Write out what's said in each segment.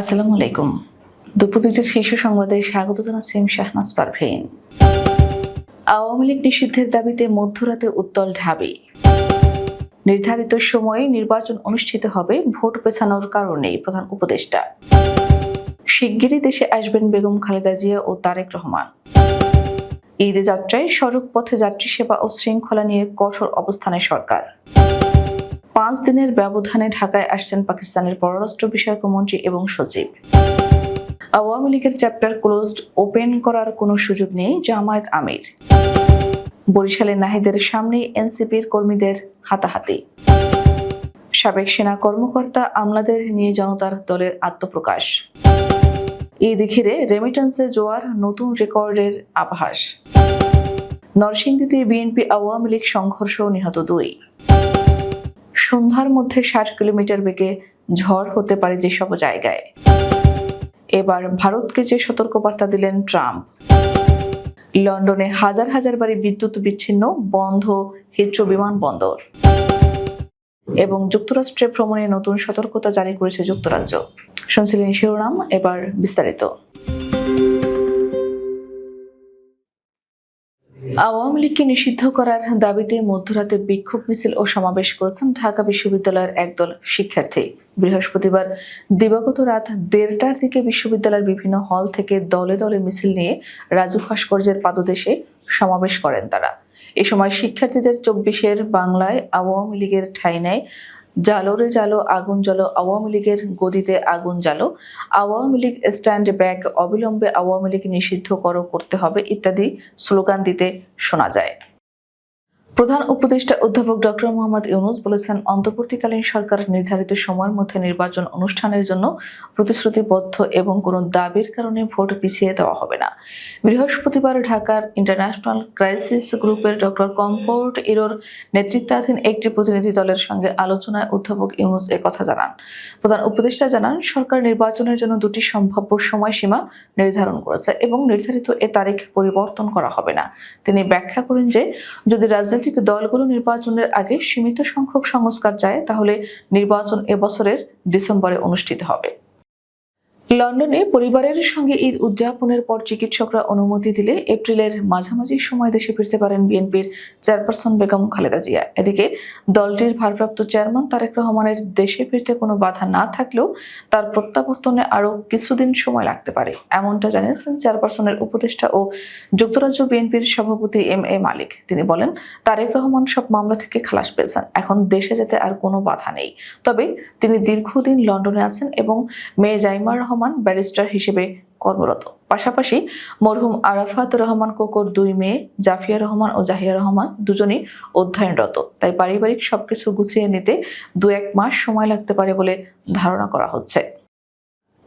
আসসালামু আলাইকুম। দুপুর দুইটার শীর্ষ সংবাদে স্বাগত জানাচ্ছি আমি শাহনাজ পারভীন। আওয়ামী লীগ নিষিদ্ধের দাবিতে মধ্যরাতে উত্তল ঢাবি। নির্ধারিত সময়ে নির্বাচন অনুষ্ঠিত হবে, ভোট পেছানোর কারণেই প্রধান উপদেষ্টা। শিগগিরই দেশে আসবেন বেগম খালেদা জিয়া ও তারেক রহমান। ঈদে যাত্রায় সড়ক পথে যাত্রী সেবা ও শৃঙ্খলা নিয়ে কঠোর অবস্থানে সরকার। পাঁচ দিনের ব্যবধানে ঢাকায় আসছেন পাকিস্তানের পররাষ্ট্র বিষয়ক মন্ত্রী এবং সচিব। আওয়ামী লীগের চ্যাপ্টার ক্লোজড ওপেন করার কোনো সুযোগ নেই জামায়াত আমির। বরিশালে নাহিদের সামনে এনসিপির কর্মীদের হাতাহাতি। সাবেক সেনা কর্মকর্তা আমলাদের নিয়ে জনতার দলের আত্মপ্রকাশ। ঈদ ঘিরে রেমিটেন্সে জোয়ার নতুন রেকর্ডের আভাস। নরসিংদীতে বিএনপি আওয়ামী লীগ সংঘর্ষ নিহত দুই। সন্ধ্যার মধ্যে ষাট কিলোমিটার বেগে ঝড় হতে পারে যেসব জায়গায়। এবার ভারতকে যে সতর্কবার্তা দিলেন ট্রাম্প। লন্ডনে হাজার হাজার বাড়ি বিদ্যুৎ বিচ্ছিন্ন, বন্ধ হিথ্রো বিমানবন্দর এবং যুক্তরাষ্ট্রে ভ্রমণে নতুন সতর্কতা জারি করেছে যুক্তরাজ্য। শুনছিলেন শিরোনাম, এবার বিস্তারিত। আওয়ামী লীগকে নিষিদ্ধ করার দাবিতে মধ্যরাতে বিক্ষোভ মিছিল ও সমাবেশ করেছেন ঢাকা বিশ্ববিদ্যালয়ের একদল শিক্ষার্থী। বৃহস্পতিবার দিবাগত রাত দেড়টার দিকে বিশ্ববিদ্যালয়ের বিভিন্ন হল থেকে দলে দলে মিছিল নিয়ে রাজু ভাস্কর্যের পাদদেশে সমাবেশ করেন তারা। এ সময় শিক্ষার্থীদের চব্বিশের বাংলায় আওয়ামী লীগের ঠাঁই নেয় জালোরে জালো, আগুন জালো আওয়ামী লীগের গদিতে আগুন জালো আওয়ামী লীগ স্ট্যান্ড ব্যাক অবিলম্বে আওয়ামী লীগ নিষিদ্ধ করো করতে হবে ইত্যাদি স্লোগান দিতে শোনা যায়। প্রধান উপদেষ্টা অধ্যাপক ডক্টর মোহাম্মদ ইউনুস বলেছেন, অন্তর্বর্তীকালীন সরকার নির্ধারিত সময়ের মধ্যে নির্বাচন অনুষ্ঠানের জন্য প্রতিশ্রুতিবদ্ধ এবং কোনো দাবির কারণে ভোট পিছিয়ে দেওয়া হবে না। বৃহস্পতিবার ঢাকার ইন্টারন্যাশনাল ক্রাইসিস গ্রুপের ডক্টর কম্পোর্ট ইরোর নেতৃত্বাধীন একটি প্রতিনিধি দলের সঙ্গে আলোচনায় অধ্যাপক ইউনুস কথা জানান। প্রধান উপদেষ্টা জানান, সরকার নির্বাচনের জন্য দুটি সম্ভাব্য সময়সীমা নির্ধারণ করেছে এবং নির্ধারিত এ তারিখ পরিবর্তন করা হবে না। তিনি ব্যাখ্যা করেন যে, যদি রাজনৈতিক দলগুলো নির্বাচনের আগে সীমিত সংখ্যক সংস্কার চায় তাহলে নির্বাচন এবছরের ডিসেম্বরে অনুষ্ঠিত হবে। লন্ডনে পরিবারের সঙ্গে ঈদ উদযাপনের পর চিকিৎসকরা অনুমতি দিলে এপ্রিলের মাঝামাঝি সময় দেশে ফিরতে পারেন বিএনপির চেয়ারপারসন বেগম খালেদা জিয়া। এদিকে দলটির ভারপ্রাপ্ত চেয়ারম্যান তারেক রহমানের দেশে ফিরতে কোনো বাধা না থাকলেও তার প্রত্যাবর্তনে আরও কিছুদিন সময় লাগতে পারে। এমনটা জানিয়েছেন চেয়ারপারসনের উপদেষ্টা ও যুক্তরাজ্য বিএনপির সভাপতি এম এ মালিক। তিনি বলেন, তারেক রহমান সব মামলা থেকে খালাস পেয়েছেন। এখন দেশে যেতে আর কোনো বাধা নেই। তবে তিনি দীর্ঘদিন লন্ডনে আছেন এবং মেয়ে জাইমার রহমান ব্যারিস্টার হিসেবে কর্মরত। পাশাপাশি মরহুম আরাফাত রহমান কোকর দুই মেয়ে জাফিয়া রহমান ও জাহিয়া রহমান দুজনই অধ্যয়নরত। তাই পারিবারিক সবকিছু গুছিয়ে নিতে দু এক মাস সময় লাগতে পারে বলে ধারণা করা হচ্ছে।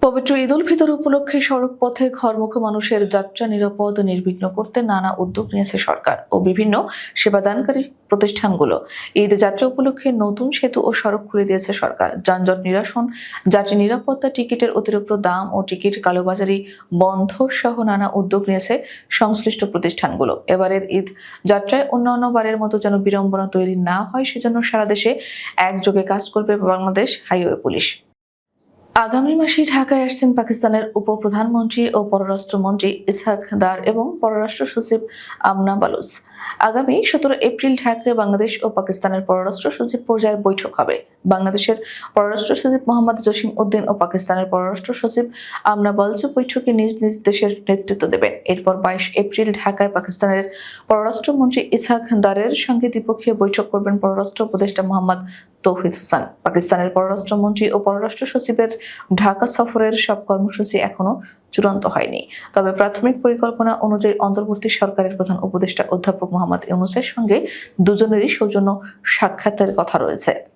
পবিত্র ঈদ উল ফিতর উপলক্ষে সড়ক পথে ঘরমুখ মানুষের যাত্রা নিরাপদ নির্বিঘ্ন করতে নানা উদ্যোগ নিয়েছে সরকার ও বিভিন্ন সেবাদানকারী প্রতিষ্ঠানগুলো। ঈদ যাত্রা উপলক্ষে নতুন সেতু ও সড়ক খুলে দিয়েছে সরকার। যানজট নিরাসন, যাত্রী নিরাপত্তা, টিকিটের অতিরিক্ত দাম ও টিকিট কালোবাজারি বন্ধ সহ নানা উদ্যোগ নিয়েছে সংশ্লিষ্ট প্রতিষ্ঠানগুলো। এবারের ঈদ যাত্রায় অন্যান্য বারের মতো যেন বিড়ম্বনা তৈরি না হয়, সেজন্য সারা দেশে একযোগে কাজ করবে বাংলাদেশ হাইওয়ে পুলিশ। আগামী মাসে ঢাকায় আসছেন পাকিস্তানের উপপ্রধানমন্ত্রী ও পররাষ্ট্রমন্ত্রী ইসহাক দার এবং পররাষ্ট্র সচিব আমনা বালুস আগামী সতেরো এপ্রিল ঢাকায় বাংলাদেশ ও পাকিস্তানের পররাষ্ট্র সচিব পর্যায়ের বৈঠক হবে। বাংলাদেশের পররাষ্ট্র সচিব মোহাম্মদ জসিম উদ্দিন ও পাকিস্তানের পররাষ্ট্র সচিব আমনা বালসু বৈঠকে নিজ নিজ দেশের নেতৃত্ব দেবেন। এরপর বাইশ এপ্রিল ঢাকায় পাকিস্তানের পররাষ্ট্রমন্ত্রী ইসহাক দারের সঙ্গে দ্বিপক্ষীয় বৈঠক করবেন পররাষ্ট্র উপদেষ্টা মোহাম্মদ তৌহিদ হোসেন। পাকিস্তানের পররাষ্ট্রমন্ত্রী ও পররাষ্ট্র সচিবের ঢাকা সফরের সব কর্মসূচি এখনও চূড়ান্ত হয়নি। তবে প্রাথমিক পরিকল্পনা অনুযায়ী অন্তর্বর্তী সরকারের প্রধান উপদেষ্টা অধ্যাপক মোহাম্মদ ইউনুসের সঙ্গে দুজনেরই সৌজন্য সাক্ষাতের কথা রয়েছে।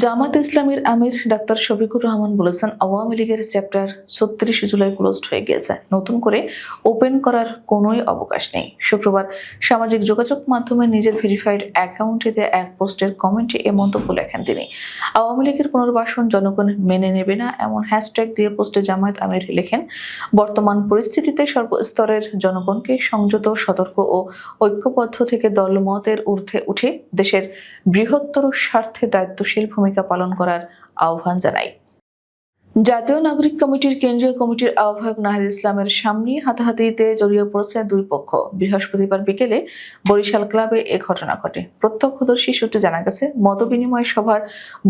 জামাত ইসলামীর আমির ডাক্তার শফিকুর রহমান বলেছেন, আওয়ামী লীগের চ্যাপ্টার ছত্রিশ জুলাই ক্লোজড হয়ে গিয়েছে। নতুন করে ওপেন করার কোনোই অবকাশ নেই। শুক্রবার সামাজিক যোগাযোগ মাধ্যমে নিজের ভেরিফাইড অ্যাকাউন্টে এক পোস্টের কমেন্টে এ মন্তব্য লেখেন তিনি। আওয়ামী লীগের পুনর্বাসন জনগণ মেনে নেবে না এমন হ্যাশট্যাগ দিয়ে পোস্টে জামায়াত আমির লেখেন, বর্তমান পরিস্থিতিতে সর্বস্তরের জনগণকে সংযত, সতর্ক ও ঐক্যবদ্ধ থেকে দলমতের ঊর্ধ্বে উঠে দেশের বৃহত্তর স্বার্থে দায়িত্বশীল ভূমিকা পালন করার আহ্বান জানাই। জাতীয় নাগরিক কমিটির কেন্দ্রীয় কমিটির আহ্বায়ক নাহিদ ইসলামের সামনে হাতাহাতিতে জড়িয়ে পড়েছে দুই পক্ষ। বৃহস্পতিবার বিকেলে বরিশাল ক্লাবে এ ঘটনা ঘটে। প্রত্যক্ষদর্শী সূত্রে জানা গেছে, মতবিনিময় সভার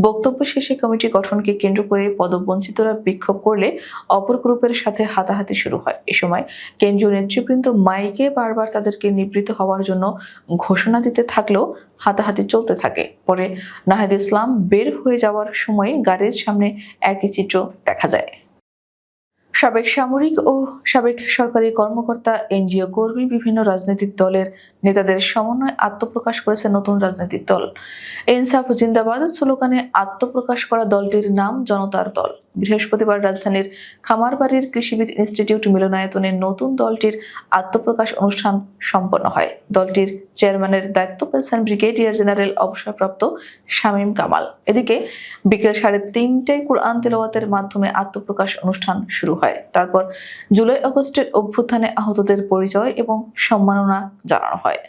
বক্তব্য শেষে কমিটি গঠনকে কেন্দ্র করে পদবঞ্চিতরা বিক্ষোভ করলে অপর গ্রুপের সাথে হাতাহাতি শুরু হয়। এ সময় কেন্দ্রীয় নেতৃবৃন্দ মাইকে বারবার তাদেরকে নিবৃত্ত হওয়ার জন্য ঘোষণা দিতে থাকলেও হাতাহাতি চলতে থাকে। পরে নাহিদ ইসলাম বের হয়ে যাওয়ার সময় গাড়ির সামনে একই চিত্র দেখা যায়। সাবেক সামরিক ও সাবেক সরকারি কর্মকর্তা, এনজিও কর্মী, বিভিন্ন রাজনৈতিক দলের নেতাদের সমন্বয়ে আত্মপ্রকাশ করেছে নতুন রাজনৈতিক দল। ইনসাফ জিন্দাবাদ স্লোগানে আত্মপ্রকাশ করা দলটির নাম জনতার দল। বৃহস্পতিবার রাজধানীর খামারবাড়ির কৃষিবিদ ইনস্টিটিউট মিলনায়তনে নতুন দলটির আত্মপ্রকাশ অনুষ্ঠান সম্পন্ন হয়। দলটির চেয়ারম্যানের দায়িত্ব পেয়েছেন ব্রিগেডিয়ার জেনারেল অবসরপ্রাপ্ত শামীম কামাল। এদিকে বিকেল সাড়ে তিনটায় কুরআন তেলাওয়াতের মাধ্যমে আত্মপ্রকাশ অনুষ্ঠান শুরু হয়। তারপর জুলাই আগস্টের অভ্যুত্থানে আহতদের পরিচয় এবং সম্মাননা জানানো হয়।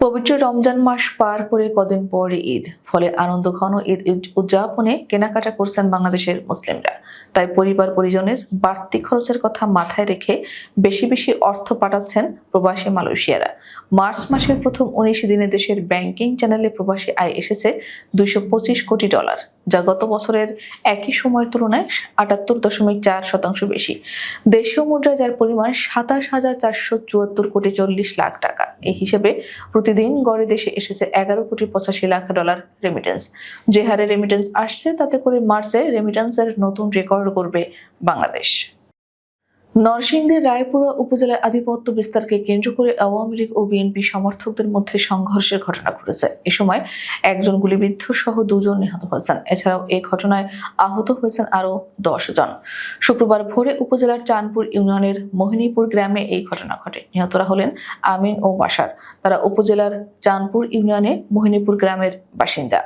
পবিত্র রমজান মাস পার করে কদিন পরে ঈদ। ফলে আনন্দ ঘন ঈদ উদ- উদযাপনে কেনাকাটা করছেন বাংলাদেশের মুসলিমরা। তাই পরিবার পরিজনের বাড়তি খরচের কথা মাথায় রেখে বেশি বেশি অর্থ পাঠাচ্ছেন প্রবাসী মালয়েশিয়ারা। মার্চ মাসের প্রথম উনিশ দিনে দেশের ব্যাংকিং চ্যানেলে প্রবাসী আয় এসেছে দুইশো পঁচিশ কোটি ডলার। যা গত বছরের একই সময়ের তুলনায় আটাত্তর দশমিক চার শতাংশ বেশি। দেশীয় মুদ্রায় যার পরিমাণ সাতাশ হাজার চারশো চুয়াত্তর কোটি চল্লিশ লাখ টাকা। এই হিসেবে প্রতিদিন গড়ে দেশে এসেছে এগারো কোটি পঁচাশি লাখ ডলার রেমিটেন্স যে হারে রেমিটেন্স আসছে, তাতে করে মার্চে রেমিটেন্সের নতুন রেকর্ড করবে বাংলাদেশ। নরসিংদীর রায়পুরা উপজেলায় আধিপত্য বিস্তারকে কেন্দ্র করে আওয়ামী লীগ ও বিএনপি সমর্থকদের মধ্যে সংঘর্ষের ঘটনা ঘটেছে। এ সময় একজন গুলিবিদ্ধ সহ দুজন নিহত হয়েছেন। এছাড়াও এই ঘটনায় আহত হয়েছেন আরও দশ জন। শুক্রবার ভোরে উপজেলার চাঁদপুর ইউনিয়নের মোহিনীপুর গ্রামে এই ঘটনা ঘটে। নিহতরা হলেন আমিন ও বাসার তারা উপজেলার চাঁদপুর ইউনিয়নে মোহিনীপুর গ্রামের বাসিন্দা।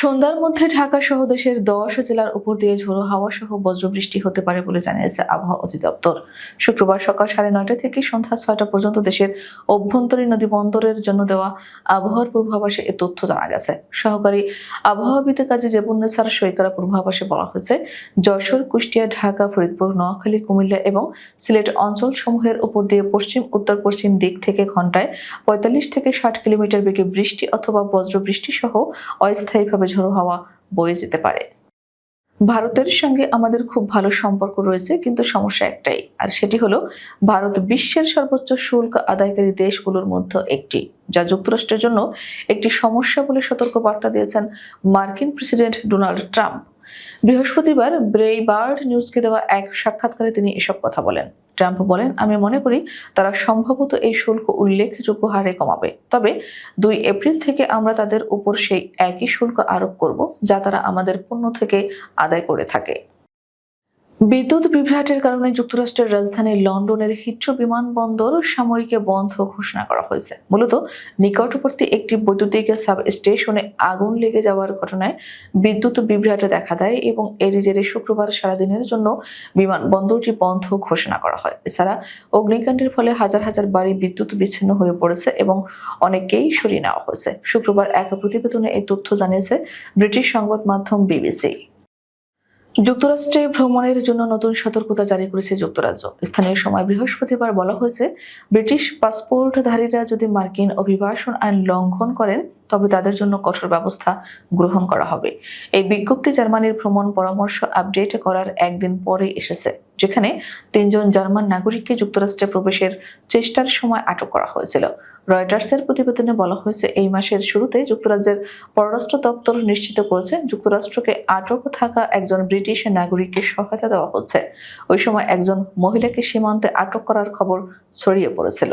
সন্ধ্যার মধ্যে ঢাকা সহ দেশের দশ জেলার উপর দিয়ে ঝোড়ো হাওয়া সহ বজ্রবৃষ্টি হতে পারে বলে জানিয়েছে আবহাওয়া অধিদপ্তর। শুক্রবার সকাল সাড়ে নয়টা থেকে সন্ধ্যা ছয়টা পর্যন্ত দেশের অভ্যন্তরীণ নদী বন্দরের জন্য দেওয়া আবহাওয়ার পূর্বাভাসে এ তথ্য জানা গেছে। সহকারী আবহাওয়াবিদ কাজী জেবুন্নেসার সৈকরা পূর্বাভাসে বলা হয়েছে, যশোর, কুষ্টিয়া, ঢাকা, ফরিদপুর, নোয়াখালী, কুমিল্লা এবং সিলেট অঞ্চল সমূহের উপর দিয়ে পশ্চিম, উত্তর, পশ্চিম দিক থেকে ঘন্টায় পঁয়তাল্লিশ থেকে ষাট কিলোমিটার বেগে বৃষ্টি অথবা বজ্রবৃষ্টি সহ অস্থায়ীভাবে ঝোড়ো হাওয়া বয়ে যেতে পারে? ভারতের সঙ্গে আমাদের খুব ভালো সম্পর্ক রয়েছে, কিন্তু সমস্যা একটাই, আর সেটি হলো ভারত বিশ্বের সর্বোচ্চ শুল্ক আদায়কারী দেশগুলোর মধ্যে একটি, যা যুক্তরাষ্ট্রের জন্য একটি সমস্যা বলে সতর্ক বার্তা দিয়েছেন মার্কিন প্রেসিডেন্ট ডোনাল্ড ট্রাম্প। বৃহস্পতিবার ব্রেইবার্ড নিউজকে দেওয়া এক সাক্ষাৎকারে তিনি এসব কথা বলেন। ট্রাম্প বলেন, আমি মনে করি তারা সম্ভবত এই শুল্ক উল্লেখযোগ্য হারে কমাবে। তবে দুই এপ্রিল থেকে আমরা তাদের উপর সেই একই শুল্ক আরোপ করব যা তারা আমাদের পণ্য থেকে আদায় করে থাকে। বিদ্যুৎ বিভ্রাটের কারণে যুক্তরাষ্ট্রের রাজধানী লন্ডনের হিথ্রো বিমানবন্দর সাময়িকে বন্ধ ঘোষণা করা হয়েছে। মূলত নিকটবর্তী একটি বৈদ্যুতিক সাব স্টেশনে আগুন লেগে যাওয়ার ঘটনায় বিদ্যুৎ বিভ্রাটে দেখা দেয় এবং এর জেরে শুক্রবার সারাদিনের জন্য বিমানবন্দরটি বন্ধ ঘোষণা করা হয়। এছাড়া অগ্নিকাণ্ডের ফলে হাজার হাজার বাড়ি বিদ্যুৎ বিচ্ছিন্ন হয়ে পড়েছে এবং অনেককেই সরিয়ে নেওয়া হয়েছে। শুক্রবার এক প্রতিবেদনে এই তথ্য জানিয়েছে ব্রিটিশ সংবাদ মাধ্যম বিবিসি। যুক্তরাষ্ট্রে ভ্রমণের জন্য নতুন সতর্কতা জারি করেছে যুক্তরাজ্য। স্থানীয় সময় বৃহস্পতিবার বলা হয়েছে, ব্রিটিশ পাসপোর্টধারীরা যদি মার্কিন অভিবাসন আইন লঙ্ঘন করেন, তবে তাদের জন্য কঠোর ব্যবস্থা গ্রহণ করা হবে। এই বিজ্ঞপ্তি জার্মানির ভ্রমণ পরামর্শ আপডেট করার একদিন পরে এসেছে, যেখানে তিনজন জার্মান নাগরিককে যুক্তরাষ্ট্রে প্রবেশের চেষ্টার সময় আটক করা হয়েছিল। রয়টার্সের প্রতিবেদনে বলা হয়েছে, এই মাসের শুরুতে যুক্তরাজ্যের পররাষ্ট্র দপ্তর নিশ্চিত করেছে যুক্তরাষ্ট্রকে আটক থাকা একজন ব্রিটিশ নাগরিককে সহায়তা দেওয়া হচ্ছে। ওই সময় একজন মহিলাকে সীমান্তে আটক করার খবর ছড়িয়ে পড়েছিল।